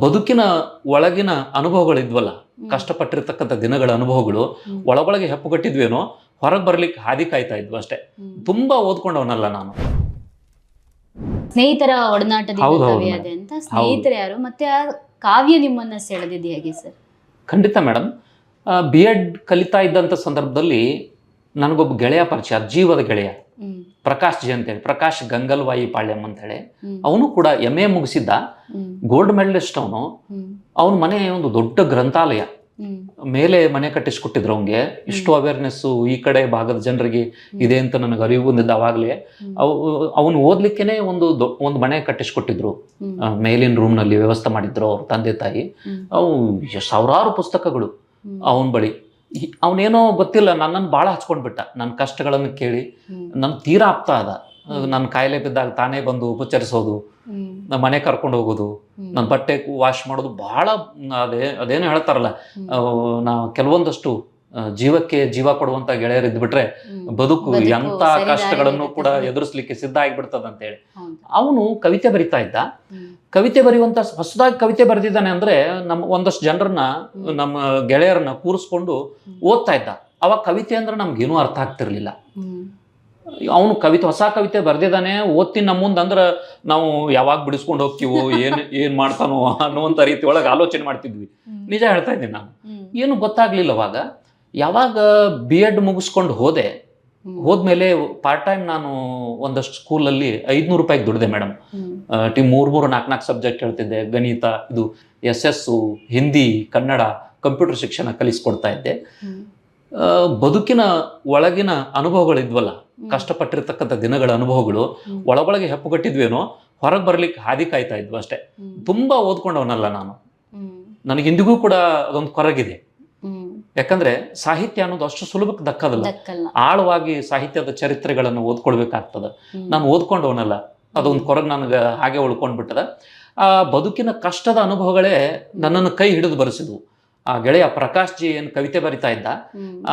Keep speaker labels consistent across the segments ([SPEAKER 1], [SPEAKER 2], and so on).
[SPEAKER 1] ಬದುಕಿನ ಒಳಗಿನ ಅನುಭವಗಳಿದ್ವಲ್ಲ ಕಷ್ಟಪಟ್ಟಿರ್ತಕ್ಕಂಥ ದಿನಗಳ ಅನುಭವಗಳು ಒಳಗೊಳಗೆ ಹೆಪ್ಪುಗಟ್ಟಿದ್ವೇನೋ ಹೊರಗೆ ಬರ್ಲಿಕ್ಕೆ ಹಾದಿ ಕಾಯ್ತಾ ಇದ್ವು ಅಷ್ಟೇ. ತುಂಬಾ ಓದ್ಕೊಂಡವನಲ್ಲ ನಾನು.
[SPEAKER 2] ಸ್ನೇಹಿತರ ಒಡನಾಟದಿಂದ
[SPEAKER 1] ಹೌದು
[SPEAKER 2] ಕಾವ್ಯ ಇದೆ ಅಂತ ಸ್ನೇಹಿತರು ಯಾರು? ಮತ್ತೆ ಆ ಕಾವ್ಯ ನಿಮ್ಮನ್ನ ಸೆಳೆದಿದ್ದು ಹೇಗೆ ಸರ್?
[SPEAKER 1] ಖಂಡಿತ ಮೇಡಮ್. ಬಿ ಎಡ್ ಕಲಿತಾ ಇದ್ದಂಥ ಸಂದರ್ಭದಲ್ಲಿ ನನಗೊಬ್ಬ ಗೆಳೆಯ ಪರಿಚಯ ಜೀವದ ಗೆಳೆಯ. ಪ್ರಕಾಶ್ ಜಿ ಅಂತೇಳಿ ಪ್ರಕಾಶ್ ಗಂಗಲ್ವಾಯಿ ಪಾಳ್ಯಂ ಅಂತೇಳಿ.
[SPEAKER 2] ಹೇಳಿ
[SPEAKER 1] ಅವನು ಕೂಡ ಎಂ ಎ ಮುಗಿಸಿದ್ದ. ಗೋಲ್ಡ್ ಮೆಡಲಿಸ್ಟ್ ಅವನು. ಅವನ ಮನೆ ಒಂದು ದೊಡ್ಡ ಗ್ರಂಥಾಲಯ. ಮೇಲೆ ಮನೆ ಕಟ್ಟಿಸ್ಕೊಟ್ಟಿದ್ರು ಅವನಿಗೆ. ಇಷ್ಟು ಅವೇರ್ನೆಸ್ಸು ಈ ಕಡೆ ಭಾಗದ ಜನರಿಗೆ ಇದೆ ಅಂತ ನನಗೆ ಅರಿವು ಬಂದಿದ್ದ ಅವಾಗಲೇ.
[SPEAKER 2] ಅವು
[SPEAKER 1] ಅವನು ಓದ್ಲಿಕ್ಕೇನೆ ಒಂದು ಒಂದು ಮನೆ ಕಟ್ಟಿಸ್ಕೊಟ್ಟಿದ್ರು.
[SPEAKER 2] ಮೇಲಿನ
[SPEAKER 1] ರೂಮ್ ಮೇಲಿನ ರೂಮ್ನಲ್ಲಿ ವ್ಯವಸ್ಥೆ ಮಾಡಿದ್ರು ಅವ್ರ ತಂದೆ ತಾಯಿ. ಅವು ಸಾವಿರಾರು ಪುಸ್ತಕಗಳು ಅವನ್ ಬಳಿ. ಅವನೇನೋ ಗೊತ್ತಿಲ್ಲ ನನ್ನನ್ನು ಭಾಳ ಹಚ್ಕೊಂಡ್ಬಿಟ್ಟ ನನ್ನ ಕಷ್ಟಗಳನ್ನು ಕೇಳಿ. ನನ್ನ ತೀರಾ ಆಪ್ತ ಅದ ನನ್ನ ಕಾಯಿಲೆ ಬಿದ್ದಾಗ ತಾನೇ ಬಂದು ಉಪಚರಿಸೋದು ನಮ್ಮ ಮನೆ ಕರ್ಕೊಂಡು ಹೋಗೋದು. ನನ್ನ ಬಟ್ಟೆ ವಾಶ್ ಮಾಡೋದು ಬಹಳ ಅದೇ ಅದೇನೋ ಹೇಳ್ತಾರಲ್ಲ ನಾ ಕೆಲವೊಂದಷ್ಟು ಜೀವಕ್ಕೆ ಜೀವ ಕೊಡುವಂತ ಗೆಳೆಯರು ಇದ್ಬಿಟ್ರೆ ಬದುಕು ಎಂತ ಕಷ್ಟಗಳನ್ನು ಕೂಡ. ಎದುರಿಸ್ಲಿಕ್ಕೆ ಸಿದ್ಧ
[SPEAKER 2] ಆಗಿಬಿಡ್ತದಂತೇಳಿ.
[SPEAKER 1] ಅವನು ಕವಿತೆ ಬರಿತಾ ಇದ್ದ. ಕವಿತೆ ಬರೆಯುವಂತ ಹೊಸದಾಗಿ ಕವಿತೆ ಬರೆದಿದ್ದಾನೆ ಅಂದ್ರೆ ನಮ್ಮ ಒಂದಷ್ಟು ಜನರನ್ನ ನಮ್ಮ ಗೆಳೆಯರನ್ನ ಕೂರಿಸ್ಕೊಂಡು. ಓದ್ತಾ ಇದ್ದ ಅವಾಗ ಕವಿತೆ ಅಂದ್ರೆ ನಮ್ಗೇನೂ ಅರ್ಥ ಆಗ್ತಿರ್ಲಿಲ್ಲ. ಅವನು ಕವಿತೆ ಹೊಸ ಕವಿತೆ ಬರ್ದಿದ್ದಾನೆ ಓದ್ತೀನಿ ನಮ್ಮ ಮುಂದೆ ಅಂದ್ರೆ ನಾವು ಯಾವಾಗ ಬಿಡಿಸ್ಕೊಂಡು ಹೋಗ್ತೀವೋ ಏನ್ ಏನ್ ಮಾಡ್ತಾನೋ ಅನ್ನುವಂಥ ರೀತಿ ಒಳಗೆ ಆಲೋಚನೆ ಮಾಡ್ತಿದ್ವಿ. ನಿಜ ಹೇಳ್ತಾ ಇದ್ದೀನಿ ನಾನು ಏನು ಗೊತ್ತಾಗ್ಲಿಲ್ಲ ಅವಾಗ ಯಾವಾಗ ಬಿ ಎಡ್ ಮುಗಿಸ್ಕೊಂಡು ಹೋದೆ. ಹೋದ್ಮೇಲೆ ಪಾರ್ಟ್ ಟೈಮ್ ನಾನು ಒಂದಷ್ಟು ಸ್ಕೂಲಲ್ಲಿ ಐದ್ನೂರು ರೂಪಾಯಿಗೆ ದುಡ್ದೆ ಮೇಡಮ್
[SPEAKER 2] ಟಿ
[SPEAKER 1] ಟೀಮ್ ಮೂರು ಮೂರು ನಾಲ್ಕು ನಾಲ್ಕು ಸಬ್ಜೆಕ್ಟ್ ಹೇಳ್ತಿದ್ದೆ ಗಣಿತ ಇದು S S Hindi Kannada computer ಶಿಕ್ಷಣ ಕಲಿಸ್ಕೊಡ್ತಾ ಇದ್ದೆ. ಬದುಕಿನ ಒಳಗಿನ ಅನುಭವಗಳಿದ್ವಲ್ಲ
[SPEAKER 2] ಇದ್ವಲ್ಲ
[SPEAKER 1] ಕಷ್ಟಪಟ್ಟಿರ್ತಕ್ಕಂಥ ದಿನಗಳ ಅನುಭವಗಳು. ಒಳಗೊಳಗೆ ಹೆಪ್ಪುಗಟ್ಟಿದ್ವೇನೋ ಹೊರಗೆ ಬರ್ಲಿಕ್ಕೆ ಹಾದಿ ಕಾಯ್ತಾ ಇದ್ವು ಅಷ್ಟೇ. ತುಂಬಾ ಓದ್ಕೊಂಡವನಲ್ಲ ನಾನು. ನನಗೆ ಇಂದಿಗೂ ಕೂಡ ಅದೊಂದು ಕೊರಗಿದೆ. ಯಾಕಂದ್ರೆ ಸಾಹಿತ್ಯ ಅನ್ನೋದು ಅಷ್ಟು ಸುಲಭಕ್ಕೆ ದಕ್ಕದಲ್ಲ. ಆಳವಾಗಿ ಸಾಹಿತ್ಯದ ಚರಿತ್ರೆಗಳನ್ನು ಓದ್ಕೊಳ್ಬೇಕಾಗ್ತದ. ನಾನು ಓದ್ಕೊಂಡವನಲ್ಲ. ಅದೊಂದು ಕೊರಗ್ ನನಗೆ ಹಾಗೆ ಉಳ್ಕೊಂಡ್ಬಿಟ್ಟದ. ಆ ಬದುಕಿನ ಕಷ್ಟದ ಅನುಭವಗಳೇ ನನ್ನನ್ನು ಕೈ ಹಿಡಿದು ಬರೆಸಿದ್ವು. ಆ ಗೆಳೆಯ ಪ್ರಕಾಶ್ ಜಿ ಏನು ಕವಿತೆ ಬರಿತಾ ಇದ್ದ ಆ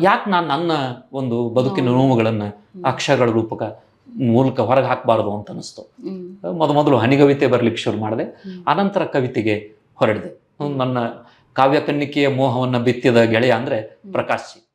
[SPEAKER 1] ಯಾಕೆ ನಾನು ನನ್ನ ಒಂದು ಬದುಕಿನ ನೋವುಗಳನ್ನ ಅಕ್ಷರಗಳ ರೂಪಕ ಮೂಲಕ ಹೊರಗೆ ಹಾಕಬಾರದು ಅಂತ ಅನಿಸ್ತು
[SPEAKER 2] ಮೊದಲು
[SPEAKER 1] ಮೊದ ಮೊದಲು ಹನಿಗವಿತೆ ಬರ್ಲಿಕ್ಕೆ ಶುರು ಮಾಡಿದೆ.
[SPEAKER 2] ಹ್ಮ್.
[SPEAKER 1] ಅನಂತರ ಕವಿತೆಗೆ ಹೊರಡಿದೆ. ನನ್ನ ಕಾವ್ಯ ಕನ್ನಿಕೆಯ ಮೋಹವನ್ನ ಬಿತ್ತಿದ ಗೆಳೆಯ ಅಂದ್ರೆ ಪ್ರಕಾಶ್ ಜಿ.